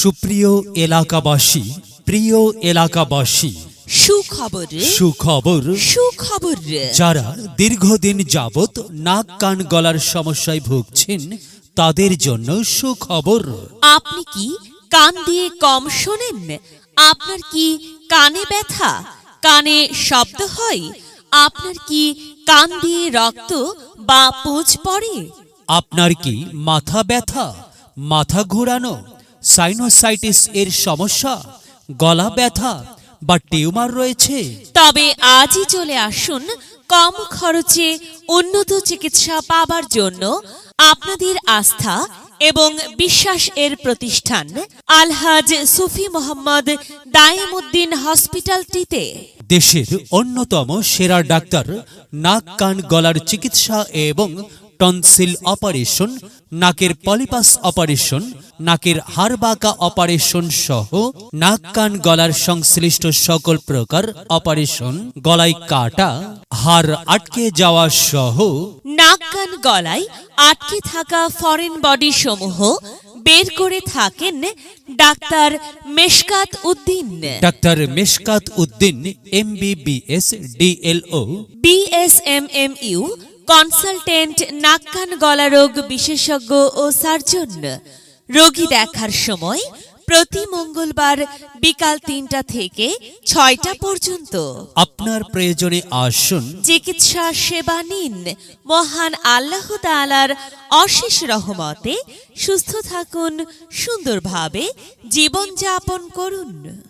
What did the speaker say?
সুপ্রিয় এলাকাবাসী প্রিয় এলাকাবাসী সুখবর সুখবর। সুখবর। যারা দীর্ঘদিন যাবত নাক কান গলার সমস্যায় ভুগছেন তাদের জন্য সুখবর। আপনি কি কান দিয়ে কম শোনেন? আপনার কি কানে ব্যথা? কানে শব্দ হয়? আপনার কি কান দিয়ে রক্ত বা পুঁজ পড়ে? আপনার কি মাথা ব্যথা মাথা ঘোরানো সাইনোসাইটিস এর সমস্যা গলা ব্যথা বা টিউমার রয়েছে। তবে আজই চলে আসুন কম খরচে উন্নত চিকিৎসা পাবার জন্য আপনাদের আস্থা এবং বিশ্বাস এর প্রতিষ্ঠান আলহাজ সুফি মোহাম্মদ দায়েমুদ্দিন হসপিটালটিতে। দেশের অন্যতম সেরা ডাক্তার নাক কান গলার চিকিৎসা এবং টনসিল অপারেশন নাকের পলিপাস অপারেশন নাকের হাড়বাঁকা অপারেশন সহ নাক কান গলার সংশ্লিষ্ট সকল প্রকার অপারেশন গলায় কাটা হাড় আটকে যাওয়া সহ নাক কান গলায় আটকে থাকা ফরেন বডি সমূহ বের করে থাকেন doctor Meshkat Uddin. Doctor Meshkat Uddin M MBBS DLO BSMMU consultant নাক কান গলা রোগ বিশেষজ্ঞ ও সার্জন। রোগী দেখার সময় প্রতি মঙ্গলবার বিকাল তিনটা থেকে ছয়টা পর্যন্ত। আপনার প্রয়োজনে আসুন। চিকিৎসা সেবা নিন। মহান আল্লাহ তাআলার অশেষ রহমতে সুস্থ থাকুন সুন্দরভাবে জীবনযাপন করুন।